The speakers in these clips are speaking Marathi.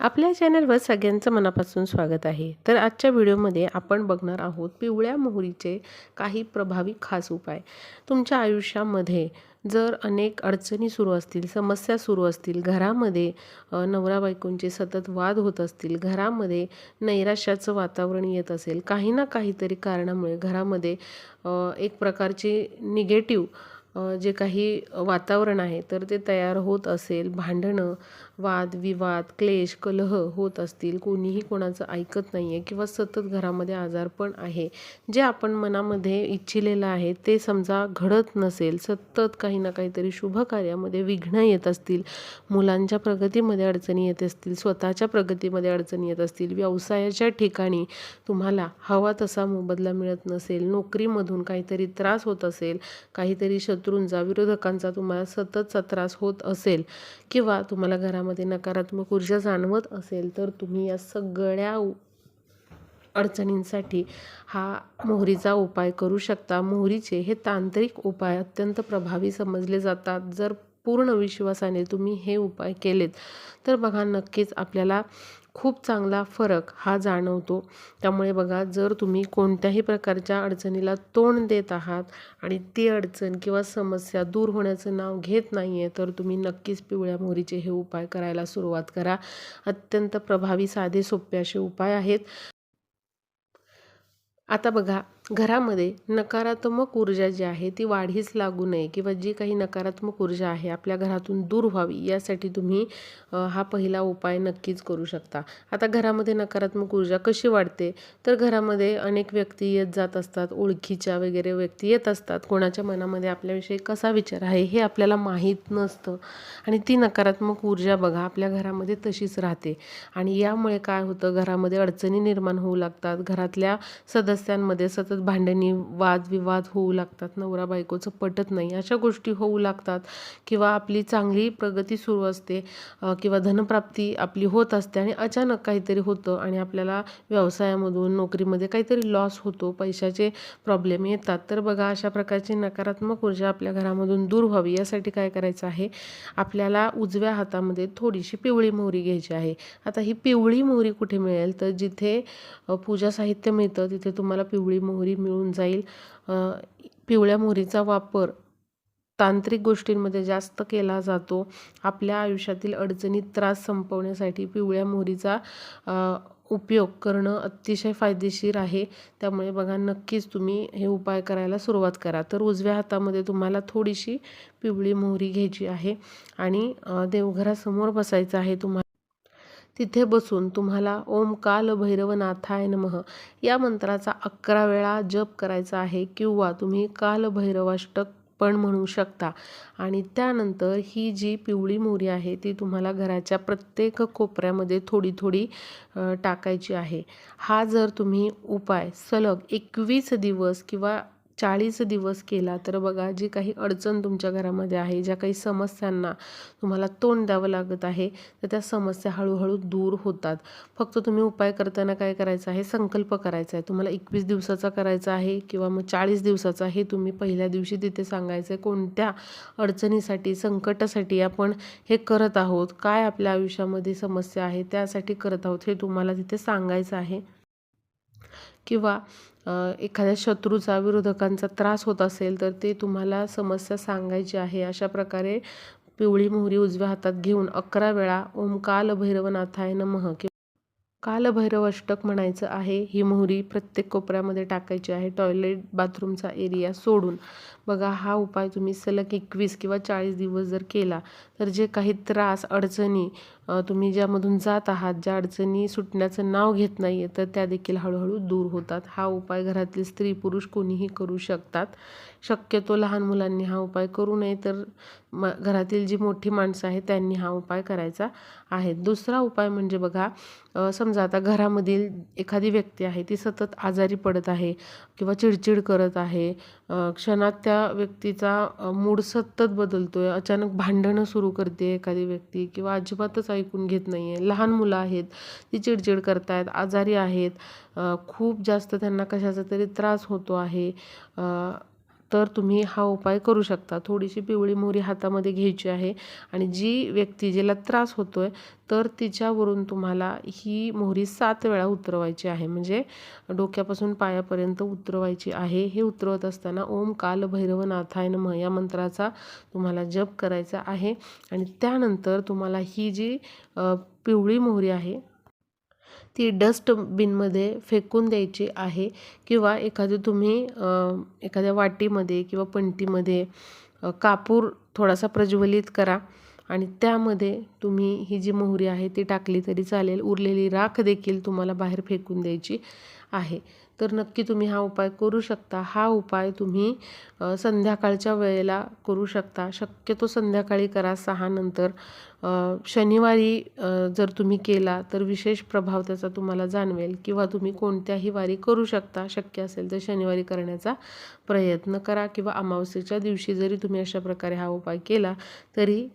आपल्या चॅनलवर सगळ्यांचं मनापासून स्वागत आहे. तर आजच्या व्हिडिओमध्ये आपण बघणार आहोत पिवळ्या मोहरीचे काही प्रभावी खास उपाय. तुमच्या आयुष्यामध्ये जर अनेक अडचणी सुरू असतील समस्या सुरू असतील घरामध्ये नवरा बायकोंचे सतत वाद होत असतील घरामध्ये नैराश्याचं वातावरण येत असेल काही ना काहीतरी कारणामुळे घरामध्ये एक प्रकारची निगेटिव्ह जे काही वातावरण आहे तर ते तयार होत असेल. भांडणं वाद विवाद क्लेश कलह होत असतील. कोणीही कोणाचं ऐकत नाही आहे किंवा सतत घरामध्ये आजारपण आहे. जे आपण मनामध्ये इच्छिलेलं आहे ते समजा घडत नसेल सतत काही ना काहीतरी शुभ कार्यामध्ये विघ्न येत असतील मुलांच्या प्रगतीमध्ये अडचणी येत असतील स्वतःच्या प्रगतीमध्ये अडचणी येत असतील व्यवसायाच्या ठिकाणी तुम्हाला हवा तसा मोबदला मिळत नसेल नोकरीमधून काहीतरी त्रास होत असेल काहीतरी शत्रूंचा विरोधकांचा तुम्हाला सततचा त्रास होत असेल किंवा तुम्हाला घरामध्ये नकारात्मक ऊर्जा जाणवत असेल तर तुम्ही या सगळ्या अडचणींसाठी हा मोहरीचा उपाय करू शकता. मोहरीचे हे तांत्रिक उपाय अत्यंत प्रभावी समजले जातात. जर पूर्ण विश्वासाने तुम्ही हे उपाय केलेत तर बघा नक्कीच आपल्याला खूप चांगला फरक हा जाणवतो. त्यामुळे बघा जर तुम्ही कोणत्याही प्रकारच्या अडचणीला तोंड देत आहात आणि ती अडचण किंवा समस्या दूर होण्याचं नाव घेत नाही आहे तर तुम्ही नक्कीच पिवळ्या मोहरीचे हे उपाय करायला सुरुवात करा. अत्यंत प्रभावी साधे सोपे असे उपाय आहेत. आता बघा घरामध्ये नकारात्मक ऊर्जा जी आहे ती वाढीस लागू नये किंवा जी काही नकारात्मक ऊर्जा आहे आपल्या घरातून दूर व्हावी यासाठी तुम्ही हा पहिला उपाय नक्कीच करू शकता. आता घरामध्ये नकारात्मक ऊर्जा कशी वाढते? तर घरामध्ये अनेक व्यक्ती येत जात असतात ओळखीच्या वगैरे व्यक्ती येत असतात. कोणाच्या मनामध्ये आपल्याविषयी कसा विचार आहे हे आपल्याला माहीत नसतं. आणि ती नकारात्मक ऊर्जा बघा आपल्या घरामध्ये तशीच राहते. आणि यामुळे काय होतं घरामध्ये अडचणी निर्माण होऊ लागतात. घरातल्या सदस्यांमध्ये सतत भांडणी वादविवाद होऊ लागतात नवरा बायकोचं पटत नाही. अशा गोष्टी होऊ लागतात किंवा आपली चांगली प्रगती सुरू असते किंवा धनप्राप्ती आपली होत असते आणि अचानक काहीतरी होतं आणि आपल्याला व्यवसायामधून नोकरीमध्ये काहीतरी लॉस होतो पैशाचे प्रॉब्लेम येतात. तर बघा अशा प्रकारची नकारात्मक ऊर्जा आपल्या घरामधून दूर व्हावी यासाठी काय करायचं आहे? आपल्याला उजव्या हातामध्ये थोडीशी पिवळी मोहरी घ्यायची आहे. आता ही पिवळी मोहरी कुठे मिळेल? तर जिथे पूजा साहित्य मिळतं तिथे तुम्हाला पिवळी मोहरी मिळून जाईल. पिवळ्या मोहरीचा वापर तांत्रिक गोष्टींमध्ये जास्त केला जातो. आपल्या आयुष्यातील अडचणीत त्रास संपवण्यासाठी पिवळ्या मोहरीचा उपयोग करणं अतिशय फायदेशीर आहे. त्यामुळे बघा नक्कीच तुम्ही हे उपाय करायला सुरुवात करा. तर उजव्या हातामध्ये तुम्हाला थोडीशी पिवळी मोहरी घ्यायची आहे आणि देवघरासमोर बसायचं आहे तुम्हाला तिथे बसून तुम्हाला ओम काल भैरवनाथाय नमः या मंत्राचा अकरा वेळा जप करायचा आहे किंवा तुम्ही कालभैरवाष्टक पण म्हणू शकता. आणि त्यानंतर ही जी पिवळी मोहरी आहे ती तुम्हाला घराच्या प्रत्येक कोपऱ्यामध्ये थोडी थोडी टाकायची आहे. हा जर तुम्ही उपाय सलग एकवीस दिवस किंवा चाळीस दिवस केला तर बघा जी काही अडचण तुमच्या घरामध्ये आहे ज्या काही समस्यांना तुम्हाला तोंड द्यावं लागत आहे तर त्या समस्या हळूहळू दूर होतात. फक्त तुम्ही उपाय करताना काय करायचं आहे? संकल्प करायचा आहे. तुम्हाला एकवीस दिवसाचा करायचा आहे किंवा मग चाळीस दिवसाचा हे तुम्ही पहिल्या दिवशी तिथे सांगायचं आहे कोणत्या अडचणीसाठी संकटासाठी आपण हे करत आहोत? काय आपल्या आयुष्यामध्ये समस्या आहे? त्यासाठी करत आहोत हे तुम्हाला तिथे सांगायचं आहे. किंवा एखाद्या शत्रूचा विरोधकांचा त्रास होत असेल तर ते तुम्हाला समस्या सांगायची आहे. अशा प्रकारे पिवळी मोहरी उजव्या हातात घेऊन अकरा वेळा ओम काल भैरवनाथाय नमः किंवा कालभैरव अष्टक म्हणायचं आहे. ही मोहरी प्रत्येक कोपऱ्यामध्ये टाकायची आहे. टॉयलेट बाथरूमचा एरिया सोडून. बघा हा उपाय तुम्ही सलग एकवीस किंवा चाळीस दिवस जर केला तर जे काही त्रास अडचणी तुम्ही ज्यामधून जात आहात ज्या अडचणी सुटण्याचं नाव घेत नाही आहे तर त्या देखील हळूहळू दूर होतात. हा उपाय घरातील स्त्री पुरुष कोणीही करू शकतात. शक्यतो लहान मुलांनी हा उपाय करू नये तर म घरातील जी मोठी माणसं आहेत त्यांनी हा उपाय करायचा आहे. दुसरा उपाय म्हणजे बघा समजा आता घरामधील एखादी व्यक्ती आहे ती सतत आजारी पडत आहे किंवा चिडचिड करत आहे क्षणात त्या व्यक्तीचा मूड सतत बदलतो आहे अचानक भांडणं सुरू करते एखादी व्यक्ती किंवा अजिबातच ऐकून घेत नाही आहे लहान मुलं आहेत ती चिडचिड करतायत आजारी आहेत. खूप जास्त त्यांना कशाचा तरी त्रास होतो आहे. तर तुम्ही हा उपाय करू शकता. थोडीशी पिवळी मोहरी हातामध्ये घ्यायची आहे आणि जी व्यक्ती जिला त्रास होतो आहे तर तिच्यावरून तुम्हाला ही मोहरी सात वेळा उतरवायची आहे. म्हणजे डोक्यापासून पायापर्यंत उतरवायची आहे. हे उतरवत असताना ओम काल भैरवनाथाय नमः या मंत्राचा तुम्हाला जप करायचा आहे. आणि त्यानंतर तुम्हाला ही जी पिवळी मोहरी आहे ती डस्टबिनमध्ये फेकून द्यायची आहे किंवा एखादी तुम्ही एखाद्या वाटीमध्ये किंवा पंटीमध्ये कापूर थोडासा प्रज्वलित करा आणि त्यामध्ये तुम्ही ही जी मोहरी आहे ती टाकली तरी चालेल. उरलेली राख देखील तुम्हाला बाहेर फेकून द्यायची आहे. तर नक्की तुम्ही हा उपाय करू शकता. हा उपाय तुम्ही संध्याकाळच्या वेळेला करू शकता. शक्यतो संध्याकाळी करा. सहा नंतर शनिवारी जर तुम्ही केला तर विशेष प्रभाव त्याचा तुम्हाला जाणवेल किंवा तुम्ही कोणत्याही वारी करू शकता. शक्य असेल तर शनिवारी करण्याचा प्रयत्न करा किंवा अमावस्येच्या दिवशी जरी तुम्ही अशा प्रकारे हा उपाय केला तरी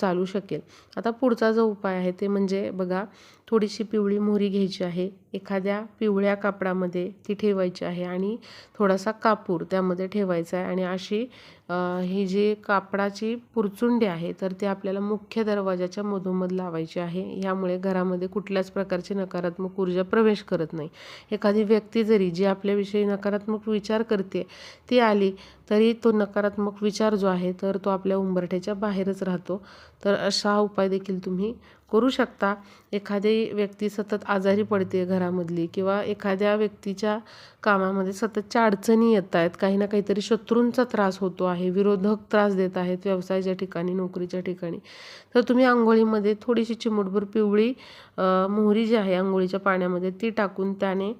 चालू शकेल. आता पुढचा जो उपाय आहे ते म्हणजे बघा थोडीशी पिवळी मोहरी घ्यायची आहे. एखाद्या पिवळ्या कापडामध्ये ती ठेवायची आहे आणि थोडासा कापूर त्यामध्ये ठेवायचा आहे. आणि अशी ही जी कापडाची पुरचुंडी आहे तर ती आपल्याला मुख्य दरवाजाच्या मधोमध लावायची आहे. यामुळे घरामध्ये कुठल्याच प्रकारची नकारात्मक ऊर्जा प्रवेश करत नाही. एखादी व्यक्ती जरी जी आपल्याविषयी नकारात्मक विचार करते ती आली तरी तो नकारात्मक विचार जो आहे तर तो आपल्या उंबरठ्याच्या बाहेरच राहतो. तर असा उपाय देखील तुम्ही करू शकता. एखादी व्यक्ती सतत आजारी पडते घरामधली किंवा एखाद्या व्यक्तीच्या कामामध्ये सततच्या अडचणी येत आहेत काही ना काहीतरी शत्रूंचा त्रास होतो आहे विरोधक त्रास देत आहेत व्यवसायाच्या ठिकाणी नोकरीच्या ठिकाणी. तर तुम्ही आंघोळीमध्ये थोडीशी चिमूटभर पिवळी मोहरी जी आहे आंघोळीच्या पाण्यामध्ये ती टाकून त्याने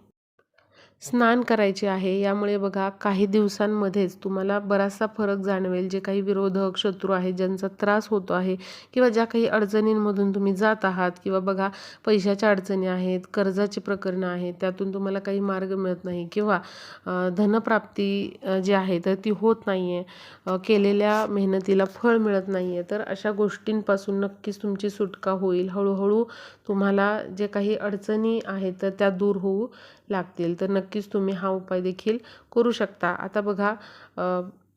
स्नान करायचे आहे. यामुळे बघा काही दिवसांमध्येच तुम्हाला बराचसा फरक जाणवेल. जे काही विरोधक शत्रू आहेत ज्यांचा त्रास होतो आहे किंवा ज्या काही अडचणींमधून तुम्ही जात आहात किंवा बघा पैशाच्या अडचणी आहेत कर्जाची प्रकरणं आहेत त्यातून तुम्हाला काही मार्ग मिळत नाही किंवा धनप्राप्ती जी आहे तर ती होत नाही आहे केलेल्या मेहनतीला फळ मिळत नाही आहे तर अशा गोष्टींपासून नक्कीच तुमची सुटका होईल. हळूहळू तुम्हाला जे काही अडचणी आहेत तर त्या दूर होऊ लागतील. तर नक्कीच तुम्ही हा उपाय देखील करू शकता. आता बघा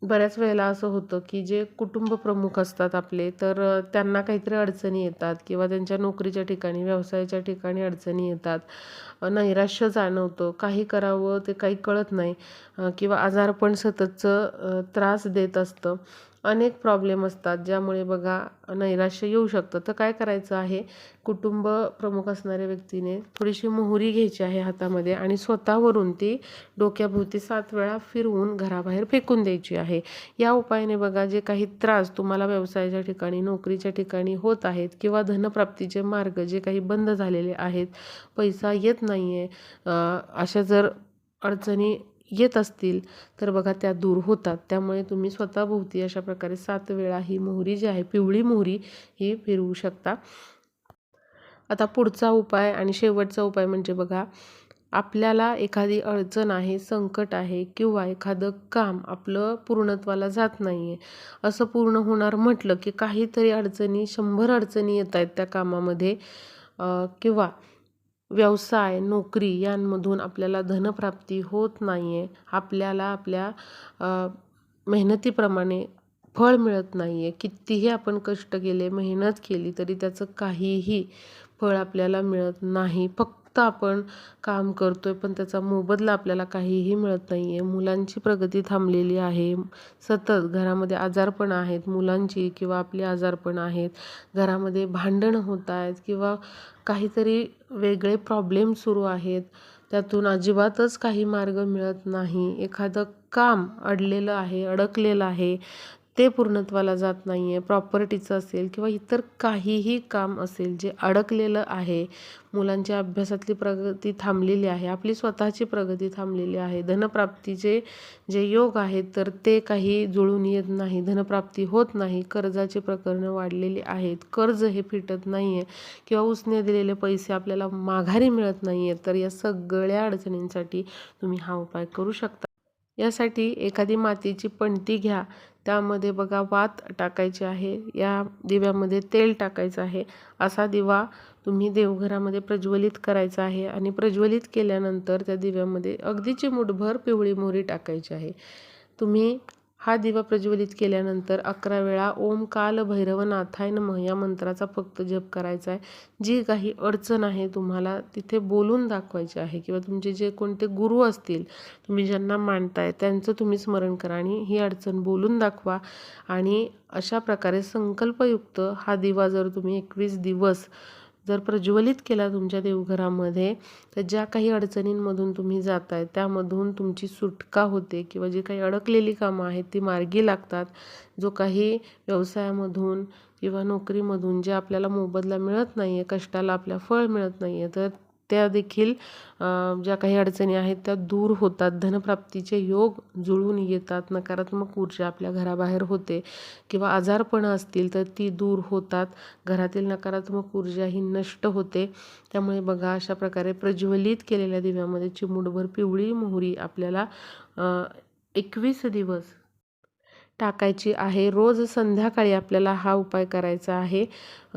बऱ्याच वेळेला असं होतं की जे कुटुंब प्रमुख असतात आपले तर त्यांना काहीतरी अडचणी येतात किंवा त्यांच्या नोकरीच्या ठिकाणी व्यवसायाच्या ठिकाणी अडचणी येतात. नैराश्य जाणवतं. काही करावं ते काही कळत नाही किंवा आजारपण सततचं त्रास देत असतं. अनेक प्रॉब्लेम असतात ज्यामुळे बघा नैराश्य येऊ शकतं. तर काय करायचं आहे? कुटुंब प्रमुख असणाऱ्या व्यक्तीने थोडीशी मोहरी घ्यायची आहे हातामध्ये आणि स्वतःवरून ती डोक्याभोवती सात वेळा फिरवून घराबाहेर फेकून द्यायची आहे. या उपायाने बघा जे काही त्रास तुम्हाला व्यवसायाच्या ठिकाणी नोकरीच्या ठिकाणी होत आहेत किंवा धनप्राप्तीचे मार्ग जे काही बंद झालेले आहेत पैसा येत नाही आहे अशा जर अडचणी येत असतील तर बघा त्या दूर होतात. त्यामुळे तुम्ही स्वतःभोवती अशा प्रकारे सात वेळा ही मोहरी जी आहे पिवळी मोहरी ही फिरवू शकता. आता पुढचा उपाय आणि शेवटचा उपाय म्हणजे बघा आपल्याला एखादी अडचण आहे संकट आहे किंवा एखादं काम आपलं पूर्णत्वाला जात नाही आहे असं पूर्ण होणार म्हटलं की काहीतरी अडचणी शंभर अडचणी येत आहेत त्या कामामध्ये किंवा व्यवसाय नोकरी यांमधून आपल्याला धनप्राप्ती होत नाही आहे आपल्याला आपल्या मेहनतीप्रमाणे फळ मिळत नाही आहे कितीही आपण कष्ट केले मेहनत केली तरी त्याचं काहीही फळ आपल्याला मिळत नाही. फक्त फक्त आपण काम करतोय पण त्याचा मोबदला आपल्याला काहीही मिळत नाही आहे मुलांची प्रगती थांबलेली आहे. सतत घरामध्ये आजारपण आहेत मुलांची किंवा आपली आजारपण आहेत. घरामध्ये भांडणं होत आहेत किंवा काहीतरी वेगळे प्रॉब्लेम सुरू आहेत. त्यातून अजिबातच काही मार्ग मिळत नाही. एखादं काम अडलेलं आहे अडकलेलं आहे. ते पूर्णत्वाला जात नाही आहे प्रॉपर्टीचं असेल किंवा इतर काहीही काम असेल जे अडकलेलं आहे मुलांच्या अभ्यासातली प्रगती थांबलेली आहे आपली स्वतःची प्रगती थांबलेली आहे धनप्राप्तीचे जे योग आहेत तर ते काही जुळून येत नाही धनप्राप्ती होत नाही कर्जाची प्रकरणं वाढलेली आहेत कर्ज हे फिटत नाही आहे किंवा उसने दिलेले पैसे आपल्याला माघारी मिळत नाही आहेत तर या सगळ्या अडचणींसाठी तुम्ही हा उपाय करू शकता. यासाठी एखादी मातीची पणती घ्या त्यामध्ये बघा वात टाकायची आहे. या दिव्यामध्ये तेल टाकायचं आहे. असा दिवा तुम्ही देवघरामध्ये प्रज्वलित करायचा आहे आणि प्रज्वलित केल्यानंतर त्या दिव्यामध्ये अगदी चिमूटभर पिवळी मोहरी टाकायची आहे. तुम्ही हा दिवा प्रज्वलित केल्यानंतर अकरा वेळा ओम काल भैरवनाथाय नमः या मंत्राचा फक्त जप करायचा आहे. जी काही अडचण आहे तुम्हाला तिथे बोलून दाखवायची आहे किंवा तुमचे जे कोणते गुरु असतील तुम्ही ज्यांना मानताय त्यांचं तुम्ही स्मरण करा आणि ही अडचण बोलून दाखवा. आणि अशा प्रकारे संकल्पयुक्त हा दिवा जर तुम्ही एकवीस दिवस जर प्रज्वलित केला तुमच्या देवघरामध्ये तर ज्या काही अडचणींमधून तुम्ही जाताय त्यामधून तुमची सुटका होते किंवा जी काही अडकलेली कामं आहेत ती मार्गी लागतात. जो काही व्यवसायामधून किंवा नोकरीमधून जे आपल्याला मोबदला मिळत नाही आहे कष्टाला आपल्या फळ मिळत नाही आहे तर त्या देखील ज्या काही अडचणी आहेत त्या दूर होतात. धनप्राप्तीचे योग जुळून येतात. नकारात्मक ऊर्जा आपल्या घराबाहेर होते किंवा आजारपणं असतील तर ती दूर होतात. घरातील नकारात्मक ऊर्जा ही नष्ट होते. त्यामुळे बघा अशा प्रकारे प्रज्वलित केलेल्या दिव्यामध्ये चिमूटभर पिवळी मोहरी आपल्याला एकवीस दिवस टाकायची आहे. रोज संध्याकाळी आपल्याला हा उपाय करायचा आहे.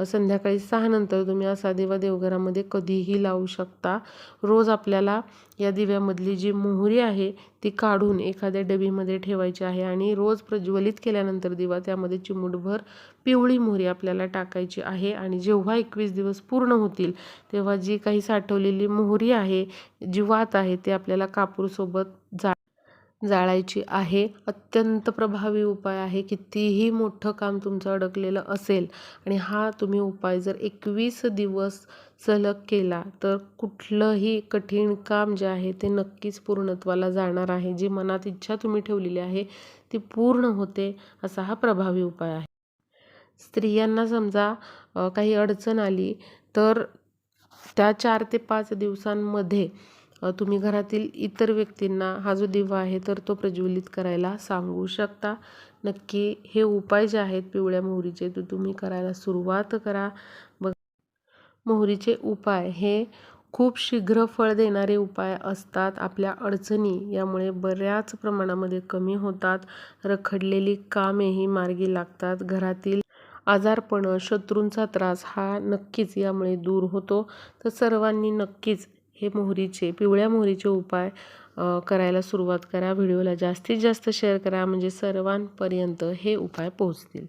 संध्याकाळी सहानंतर तुम्ही असा दिवा देवघरामध्ये कधीही लावू शकता. रोज आपल्याला या दिव्यामधली जी मोहरी आहे ती काढून एखाद्या डबीमध्ये ठेवायची आहे आणि रोज प्रज्वलित केल्यानंतर दिवा त्यामध्ये चिमूटभर पिवळी मोहरी आपल्याला टाकायची आहे आणि जेव्हा एकवीस दिवस पूर्ण होतील तेव्हा जी काही साठवलेली मोहरी आहे जी वात आहे ते आपल्याला कापूरसोबत जा जाळायची आहे. अत्यंत प्रभावी उपाय आहे. कितीही मोठं काम तुमचं अडकलेलं असेल आणि हा तुम्ही उपाय जर एकवीस दिवस सलग केला तर कुठलंही कठीण काम जे आहे ते नक्कीच पूर्णत्वाला जाणार आहे. जी मनात इच्छा तुम्ही ठेवलेली आहे ती पूर्ण होते असा हा प्रभावी उपाय आहे. स्त्रियांना समजा काही अडचण आली तर त्या चार ते पाच दिवसांमध्ये तुम्ही घरातील इतर व्यक्तींना हा जो दिवा आहे तर तो प्रज्वलित करायला सांगू शकता. नक्की हे उपाय जे आहेत पिवळ्या मोहरीचे ते तुम्ही करायला सुरुवात करा. बघ मोहरीचे उपाय हे खूप शीघ्र फळ देणारे उपाय असतात. आपल्या अडचणी यामुळे बऱ्याच प्रमाणामध्ये कमी होतात. रखडलेली कामेही मार्गी लागतात. घरातील आजारपणं शत्रूंचा त्रास हा नक्कीच यामुळे दूर होतो. तर सर्वांनी नक्कीच हे मोहरीचे पिवळ्या मोहरीचे उपाय करायला सुरुवात करा. व्हिडिओला जास्तीत जास्त शेअर करा. म्हणजे सर्वांपर्यंत हे उपाय पोहोचतील.